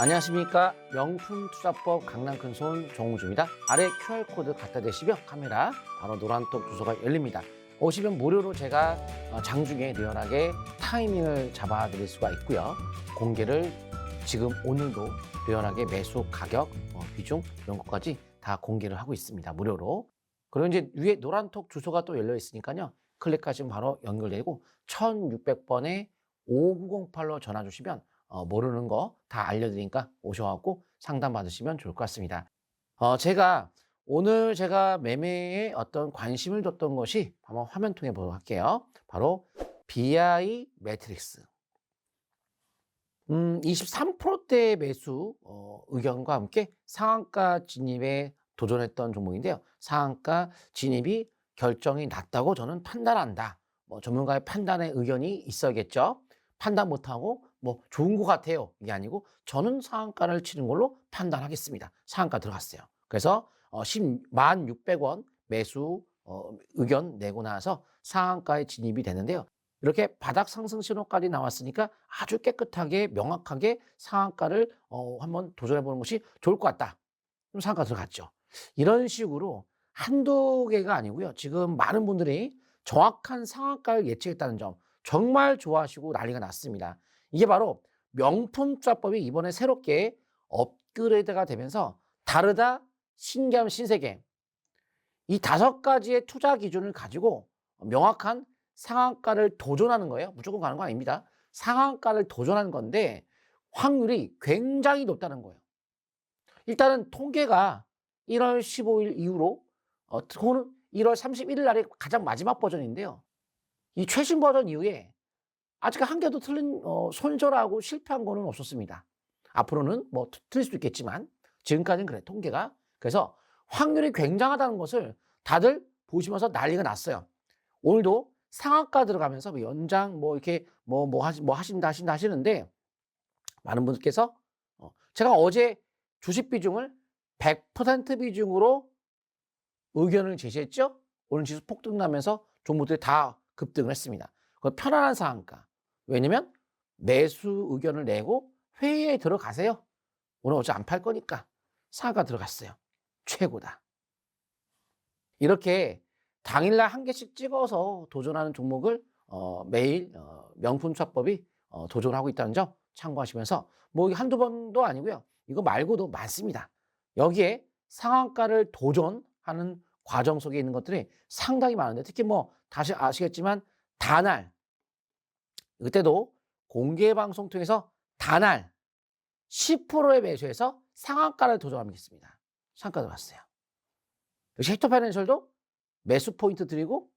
안녕하십니까. 명품 투자법 강남 큰손 정우주입니다. 아래 QR코드 갖다 대시면 카메라 바로 노란톡 주소가 열립니다. 오시면 무료로 제가 어, 장중에 리얼하게 타이밍을 잡아 드릴 수가 있고요. 공개를 지금 오늘도 리얼하게 매수 가격 어, 비중 이런 것까지 다 공개를 하고 있습니다. 무료로. 그리고 이제 위에 노란톡 주소가 또 열려 있으니까요. 클릭하시면 바로 연결되고 1600번에 5908로 전화 주시면 어, 모르는 거 다 알려드리니까 오셔갖고 상담 받으시면 좋을 것 같습니다. 어, 제가 오늘 제가 매매에 어떤 관심을 뒀던 것이 한번 화면 통해 보도록 할게요. 바로 BI 매트릭스. 음, 23%대 매수 어, 의견과 함께 상한가 진입에 도전했던 종목인데요. 상한가 진입이 결정이 났다고 저는 판단한다. 뭐 전문가의 판단의 의견이 있어야겠죠. 판단 못하고 뭐 좋은 것 같아요. 이게 아니고 저는 상한가를 치는 걸로 판단하겠습니다. 상한가 들어갔어요. 그래서 어, 10만 600원 매수 어, 의견 내고 나서 상한가에 진입이 되는데요. 이렇게 바닥 상승 신호까지 나왔으니까 아주 깨끗하게 명확하게 상한가를 어, 한번 도전해 보는 것이 좋을 것 같다. 그럼 상한가 들어갔죠. 이런 식으로 한두 개가 아니고요. 지금 많은 분들이 정확한 상한가를 예측했다는 점 정말 좋아하시고 난리가 났습니다. 이게 바로 명품 투자법이 이번에 새롭게 업그레이드가 되면서 다르다 신기함 신세계 이 다섯 가지의 투자 기준을 가지고 명확한 상한가를 도전하는 거예요. 무조건 가는 거 아닙니다. 상한가를 도전하는 건데 확률이 굉장히 높다는 거예요. 일단은 통계가 1월 15일 이후로 어, 또는 1월 31일 날이 가장 마지막 버전인데요. 이 최신 버전 이후에 아직 한 개도 틀린 어, 손절하고 실패한 거는 없었습니다. 앞으로는 뭐 트- 틀릴 수도 있겠지만 지금까지는 그래 통계가 그래서 확률이 굉장하다는 것을 다들 보시면서 난리가 났어요. 오늘도 상한가 들어가면서 뭐 연장 뭐 이렇게 뭐뭐 하시 뭐 하신다 하신다 하시는데 많은 분들께서 어, 제가 어제 주식 비중을 100% 비중으로 의견을 제시했죠. 오늘 지수 폭등 나면서 종목들이 다 급등을 했습니다. 그 편안한 상한가. 왜냐면 매수 의견을 내고 회의에 들어가세요. 오늘 어차피 안팔 거니까 상한가 들어갔어요. 최고다. 이렇게 당일날 한 개씩 찍어서 도전하는 종목을 어, 매일 어, 명품 투자법이 어, 도전하고 있다는 점 참고하시면서 뭐 한두 번도 아니고요. 이거 말고도 많습니다. 여기에 상한가를 도전하는 과정 속에 있는 것들이 상당히 많은데 특히 뭐 다시 아시겠지만 다날 그때도 공개 방송 통해서 다날 10%의 매수해서 상한가를 도전하겠습니다. 상한가 들어갔어요. 역시 헥터 파이낸셜도 매수 포인트 드리고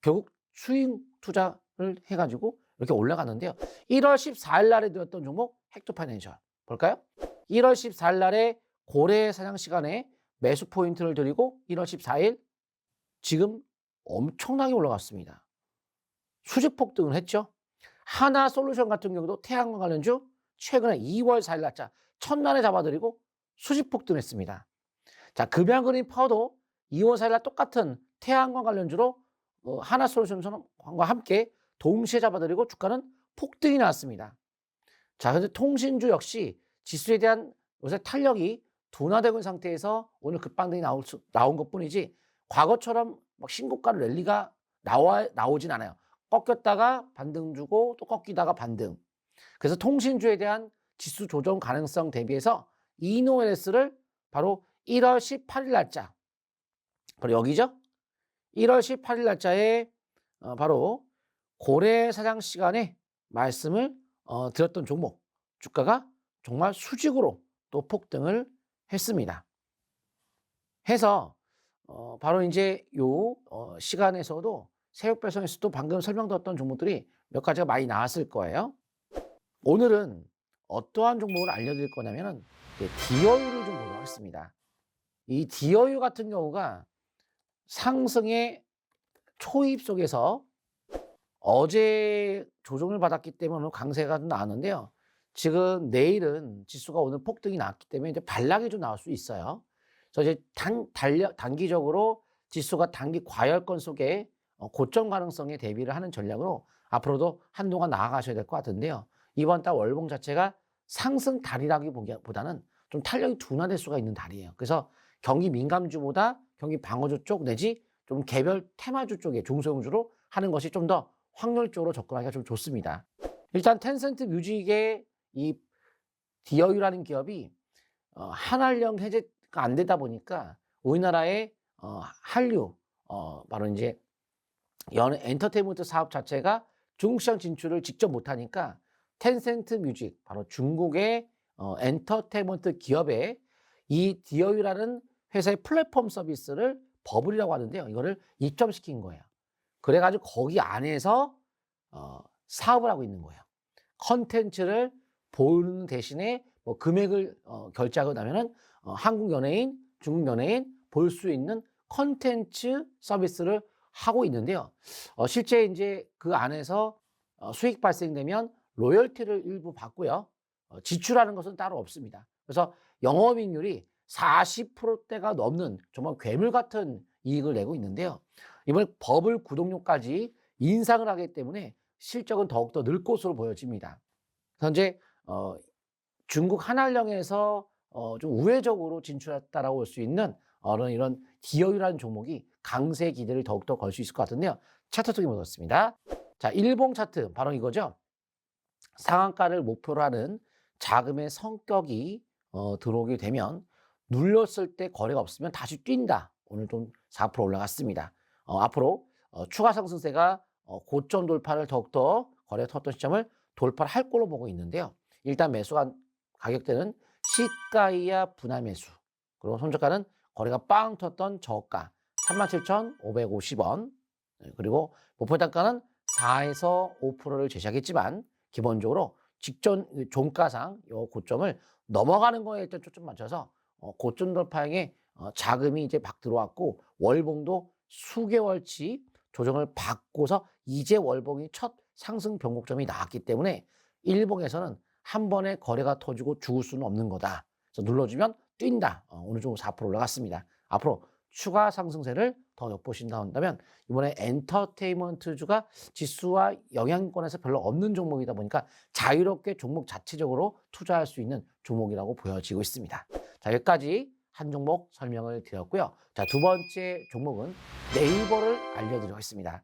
결국 수익 투자를 해가지고 이렇게 올라갔는데요. 1월 14일 날에 들었던 종목 헥터 파이낸셜 볼까요? 1월 14일 날에 고래 사냥 시간에 매수 포인트를 드리고 1월 14일 지금 엄청나게 올라갔습니다. 수직 폭등을 했죠. 하나 솔루션 같은 경우도 태양광 관련주 최근에 2월 4일 날짜 첫날에 잡아드리고 수직 폭등했습니다. 자, 금양그린 파워도 2월 4일 날 똑같은 태양광 관련주로 어, 하나 솔루션과 함께 동시에 잡아드리고 주가는 폭등이 나왔습니다. 자, 근데 통신주 역시 지수에 대한 요새 탄력이 둔화되고 있는 상태에서 오늘 급방등이 나올 수, 나온 것 뿐이지 과거처럼 막 신고가 랠리가 나와, 나오진 않아요. 꺾였다가 반등 주고 또 꺾이다가 반등. 그래서 통신주에 대한 지수 조정 가능성 대비해서 이노엘스를 바로 1월 18일 날짜 바로 여기죠. 1월 18일 날짜에 어, 바로 고래 사장 시간에 말씀을 어, 드렸던 종목 주가가 정말 수직으로 또 폭등을 했습니다. 해서 어, 바로 이제 요 어, 시간에서도 새벽 배송에서도 방금 설명드렸던 종목들이 몇 가지가 많이 나왔을 거예요. 오늘은 어떠한 종목을 알려드릴 거냐면은 디어유를 좀 보도록 하겠습니다. 이 디어유 같은 경우가 상승의 초입 속에서 어제 조정을 받았기 때문에 강세가 좀 나왔는데요. 지금 내일은 지수가 오늘 폭등이 났기 때문에 이제 반락이 좀 나올 수 있어요. 그래서 이제 단, 단기적으로 지수가 단기 과열권 속에 어, 고점 가능성에 대비를 하는 전략으로 앞으로도 한동안 나아가셔야 될 것 같은데요. 이번 달 월봉 자체가 상승 다리라기보다는 좀 탄력이 둔화될 수가 있는 다리예요. 그래서 경기 민감주보다 경기 방어주 쪽 내지 좀 개별 테마주 쪽에 중소형주로 하는 것이 좀 더 확률적으로 접근하기가 좀 좋습니다. 일단 텐센트 뮤직의 이 디어유라는 기업이 어, 한한령 해제가 안 되다 보니까 우리나라의 어, 한류 어, 바로 이제 연 엔터테인먼트 사업 자체가 중국 시장 진출을 직접 못하니까 텐센트 뮤직 바로 중국의 어, 엔터테인먼트 기업의 이 디어유라는 회사의 플랫폼 서비스를 버블이라고 하는데요. 이거를 입점시킨 거예요. 그래가지고 거기 안에서 어, 사업을 하고 있는 거예요. 컨텐츠를 보는 대신에 뭐 금액을 어, 결제하고 나면은 어, 한국 연예인, 중국 연예인 볼 수 있는 컨텐츠 서비스를 하고 있는데요. 어, 실제 이제 그 안에서 어, 수익 발생되면 로열티를 일부 받고요. 어, 지출하는 것은 따로 없습니다. 그래서 영업이익률이 40%대가 넘는 정말 괴물 같은 이익을 내고 있는데요. 이번에 버블 구독료까지 인상을 하기 때문에 실적은 더욱더 늘 것으로 보여집니다. 현재 어, 중국 한한령에서 어, 좀 우회적으로 진출했다라고 볼 수 있는 어, 이런 이런 기어유라는 종목이 강세 기대를 더욱더 걸 수 있을 것 같은데요. 차트 속에 보겠습니다. 자, 일봉 차트 바로 이거죠. 상한가를 목표로 하는 자금의 성격이 어, 들어오게 되면 눌렸을 때 거래가 없으면 다시 뛴다. 오늘 좀 4% 올라갔습니다. 어, 앞으로 어, 추가 상승세가 어, 고점 돌파를 더욱더 거래 텄던 시점을 돌파할 걸로 보고 있는데요. 일단 매수가 가격대는 시가 이하 분할 매수 그리고 손절가는 거래가 빵 텄던 저가 37,550원 네, 그리고 목표 단가는 4에서 5%를 제시하겠지만 기본적으로 직전 그 종가상 요 고점을 넘어가는 거에 일단 초점 맞춰서 어, 고점 돌파형의 어, 자금이 이제 막 들어왔고 월봉도 수개월치 조정을 받고서 이제 월봉이 첫 상승 변곡점이 나왔기 때문에 일봉에서는 한 번에 거래가 터지고 죽을 수는 없는 거다. 그래서 눌러주면 뛴다. 어, 오늘 좀4% 올라갔습니다. 앞으로 추가 상승세를 더 엿보신다 한다면 이번에 엔터테인먼트주가 지수와 영향권에서 별로 없는 종목이다 보니까 자유롭게 종목 자체적으로 투자할 수 있는 종목이라고 보여지고 있습니다. 자 여기까지 한 종목 설명을 드렸고요. 자 두 번째 종목은 네이버를 알려드리겠습니다.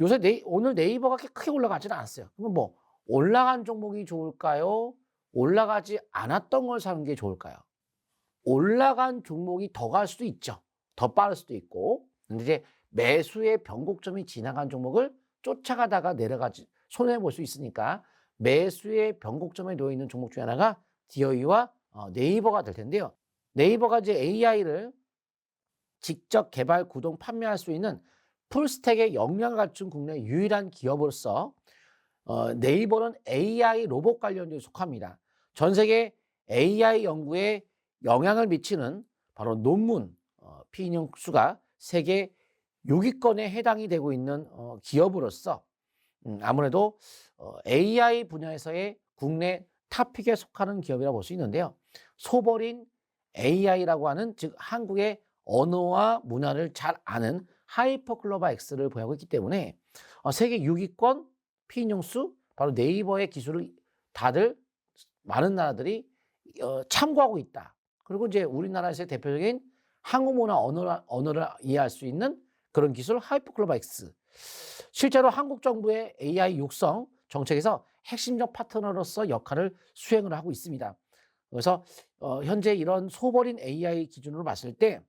요새 네, 오늘 네이버가 크게 올라가지는 않았어요. 그럼 뭐 올라간 종목이 좋을까요? 올라가지 않았던 걸 사는 게 좋을까요? 올라간 종목이 더 갈 수도 있죠. 더 빠를 수도 있고. 근데 이제 매수의 변곡점이 지나간 종목을 쫓아가다가 내려가지 손해 볼 수 있으니까 매수의 변곡점에 놓여 있는 종목 중에 하나가 디어이와 어, 네이버가 될 텐데요. 네이버가 이제 AI를 직접 개발, 구동, 판매할 수 있는 풀스택의 역량을 갖춘 국내 유일한 기업으로서 어, 네이버는 AI 로봇 관련주에 속합니다. 전 세계 AI 연구에 영향을 미치는 바로 논문 어, 피인용 수가 세계 6위권에 해당이 되고 있는 어, 기업으로서 음, 아무래도 어, AI 분야에서의 국내 탑픽에 속하는 기업이라고 볼 수 있는데요. 소버린 AI라고 하는 즉 한국의 언어와 문화를 잘 아는 하이퍼클로바 X를 보유하고 있기 때문에 어, 세계 6위권 피인용수 바로 네이버의 기술을 다들 많은 나라들이 어, 참고하고 있다. 그리고 이제 우리나라에서의 대표적인 문화 언어를, 언어를 이해할 수 있는 그런 기술 하이퍼클로바 X. 실제로 한국 정부의 AI 육성 정책에서 핵심적 파트너로서 역할을 수행을 하고 있습니다. 그래서 어, 현재 이런 소버린 AI 기준으로 봤을 때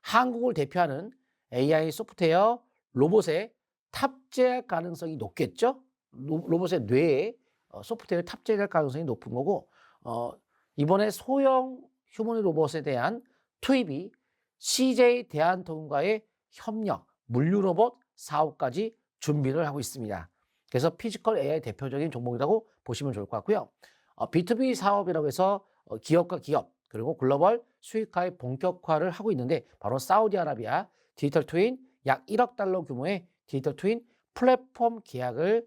한국을 대표하는 AI 소프트웨어 로봇의 탑재할 가능성이 높겠죠. 로, 로봇의 뇌에 어, 소프트웨어 탑재할 가능성이 높은 거고 어, 이번에 소형 휴머니 로봇에 대한 투입이 CJ 대한통운과의 협력 물류 로봇 사업까지 준비를 하고 있습니다. 그래서 피지컬 AI 대표적인 종목이라고 보시면 좋을 것 같고요. 어, B2B 사업이라고 해서 어, 기업과 기업 그리고 글로벌 수익화의 본격화를 하고 있는데 바로 사우디아라비아 디지털 트윈 약 1억 달러 규모의 디지털 트윈 플랫폼 계약을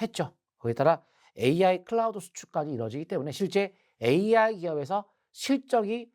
했죠. 거기에 따라 AI 클라우드 수출까지 이루어지기 때문에 실제 AI 기업에서 실적이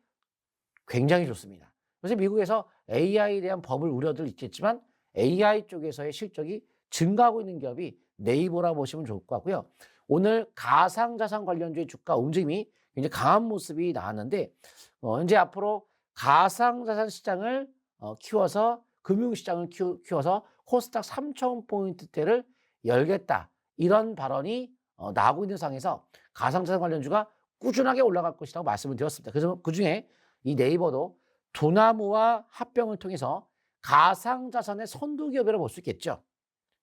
굉장히 좋습니다. 그래서 미국에서 AI에 대한 법을 우려들 있겠지만 AI 쪽에서의 실적이 증가하고 있는 기업이 네이버라 보시면 좋을 것 같고요. 오늘 가상자산 관련주의 주가 움직임이 굉장히 강한 모습이 나왔는데 어, 현재 앞으로 가상자산 시장을 어, 키워서 금융시장을 키워, 키워서 코스닥 3천 포인트대를 열겠다 이런 발언이 어, 나오고 있는 상황에서 가상자산 관련주가 꾸준하게 올라갈 것이라고 말씀을 드렸습니다. 그래서 그 중에 이 네이버도 두나무와 합병을 통해서 가상자산의 선두기업이라고 볼 수 있겠죠.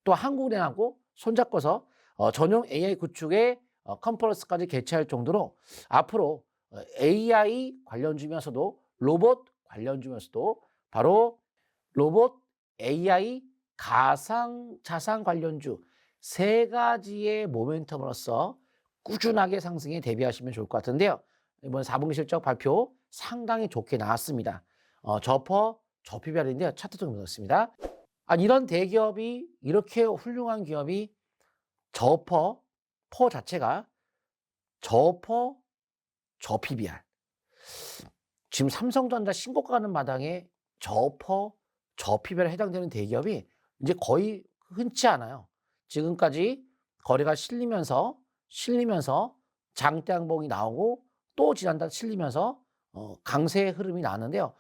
또 한국은행하고 손잡고서 어, 전용 AI 구축의 어, 컨퍼런스까지 개최할 정도로 앞으로 어, AI 관련 주면서도 로봇 관련 주면서도 바로 로봇, AI, 가상 자산 관련주 세 가지의 모멘텀으로서 꾸준하게 상승에 대비하시면 좋을 것 같은데요. 이번 4분기 실적 발표 상당히 좋게 나왔습니다. 어, 저퍼, 저피별인데요. 차트 좀 넣었습니다. 아, 이런 대기업이 이렇게 훌륭한 기업이 저퍼, 퍼 자체가 저퍼, 저PBR. 지금 삼성전자 신고가 가는 마당에 저퍼, 저PBR에 해당되는 대기업이 이제 거의 흔치 않아요. 지금까지 거래가 실리면서 실리면서 장대양봉이 나오고 또 지난달 실리면서 어, 강세의 흐름이 나왔는데요.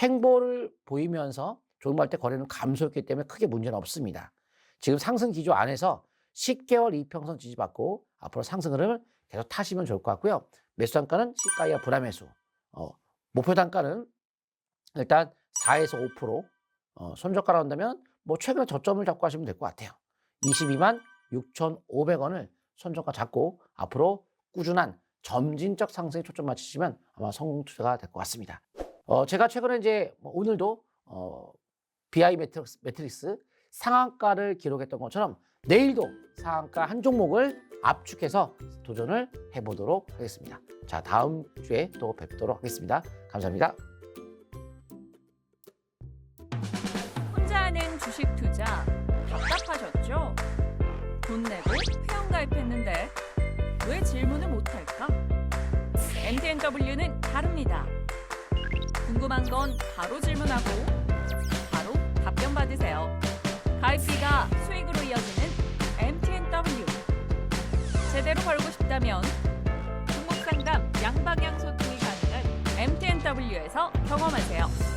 횡보를 보이면서 조금할 때 거래는 감소했기 때문에 크게 문제는 없습니다. 지금 상승 기조 안에서 10개월 이평선 지지받고 앞으로 상승 흐름을 계속 타시면 좋을 것 같고요. 매수 단가는 시가이와 불화매수. 어, 목표 단가는 일단 4에서 5% 어, 손저가로 한다면 뭐 최근에 저점을 잡고 하시면 될 것 같아요. 22만 6,500원을 손저가 잡고 앞으로 꾸준한 점진적 상승에 초점 맞추시면 아마 성공 투자가 될 것 같습니다. 어, 제가 최근에 이제 뭐 오늘도 어, BI 매트릭스, 매트릭스 상한가를 기록했던 것처럼 내일도 상한가 한 종목을 압축해서 도전을 해보도록 하겠습니다. 자, 다음 주에 또 뵙도록 하겠습니다. 감사합니다. 혼자 하는 주식 투자 답답하셨죠? 돈 내고 회원 가입했는데 왜 질문을 못할까? MTNW는 다릅니다. 궁금한 건 바로 질문하고 바로 답변 받으세요. 가입비가 수익으로 이어지는 MTNW. 제대로 벌고 싶다면 종목 상담 양방향 소통이 가능한 MTNW에서 경험하세요.